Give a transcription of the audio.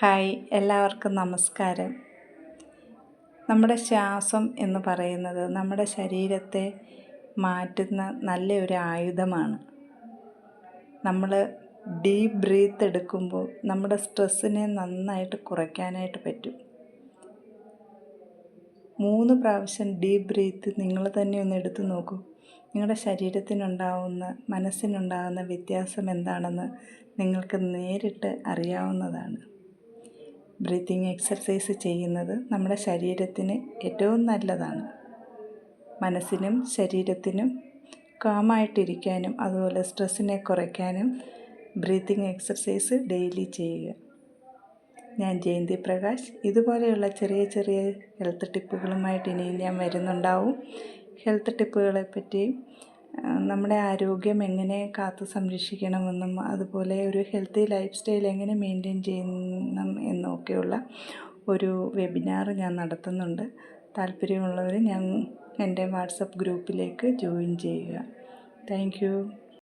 Hi എല്ലാവർക്കും നമസ്കാരം. നമ്മുടെ ശ്വാസം എന്ന് പറയുന്നത് നമ്മുടെ ശരീരത്തെ മാറ്റുന്ന നല്ലൊരു ആയുധമാണ്. നമ്മൾ ഡീപ്പ് ബ്രീത്ത് എടുക്കുമ്പോൾ നമ്മുടെ സ്ട്രെസ്സിനെ നന്നായിട്ട് കുറയ്ക്കാനായിട്ട് പറ്റും. മൂന്ന് പ്രാവശ്യം ഡീപ്പ് ബ്രീത്ത് നിങ്ങൾ തന്നെ ഒന്ന് എടുത്തു നോക്കൂ. നിങ്ങളുടെ ശരീരത്തിനുണ്ടാവുന്ന മനസ്സിനുണ്ടാകുന്ന വ്യത്യാസം എന്താണെന്ന് നിങ്ങൾക്ക് നേരിട്ട് അറിയാവുന്നതാണ്. ബ്രീത്തിങ് എക്സർസൈസ് ചെയ്യുന്നത് നമ്മുടെ ശരീരത്തിന് ഏറ്റവും നല്ലതാണ്. മനസ്സിനും ശരീരത്തിനും കാമായിട്ടിരിക്കാനും അതുപോലെ സ്ട്രെസ്സിനെ കുറയ്ക്കാനും ബ്രീത്തിങ് എക്സർസൈസ് ഡെയിലി ചെയ്യുക. ഞാൻ ജയന്തി പ്രകാശ്. ഇതുപോലെയുള്ള ചെറിയ ചെറിയ ഹെൽത്ത് ടിപ്പുകളുമായിട്ട് ഇനിയും ഞാൻ വരുന്നുണ്ടാവും. ഹെൽത്ത് ടിപ്പുകളെ പറ്റിയും നമ്മുടെ ആരോഗ്യം എങ്ങനെ കാത്തു സംരക്ഷിക്കണമെന്നും അതുപോലെ ഒരു ഹെൽത്തി ലൈഫ് സ്റ്റൈൽ എങ്ങനെ മെയിന്റെയിൻ ചെയ്യണം എന്നൊക്കെയുള്ള ഒരു വെബിനാർ ഞാൻ നടത്തുന്നുണ്ട്. താല്പര്യമുള്ളവർ ഞാൻ എന്റെ വാട്സപ്പ് ഗ്രൂപ്പിലേക്ക് ജോയിൻ ചെയ്യുക. താങ്ക്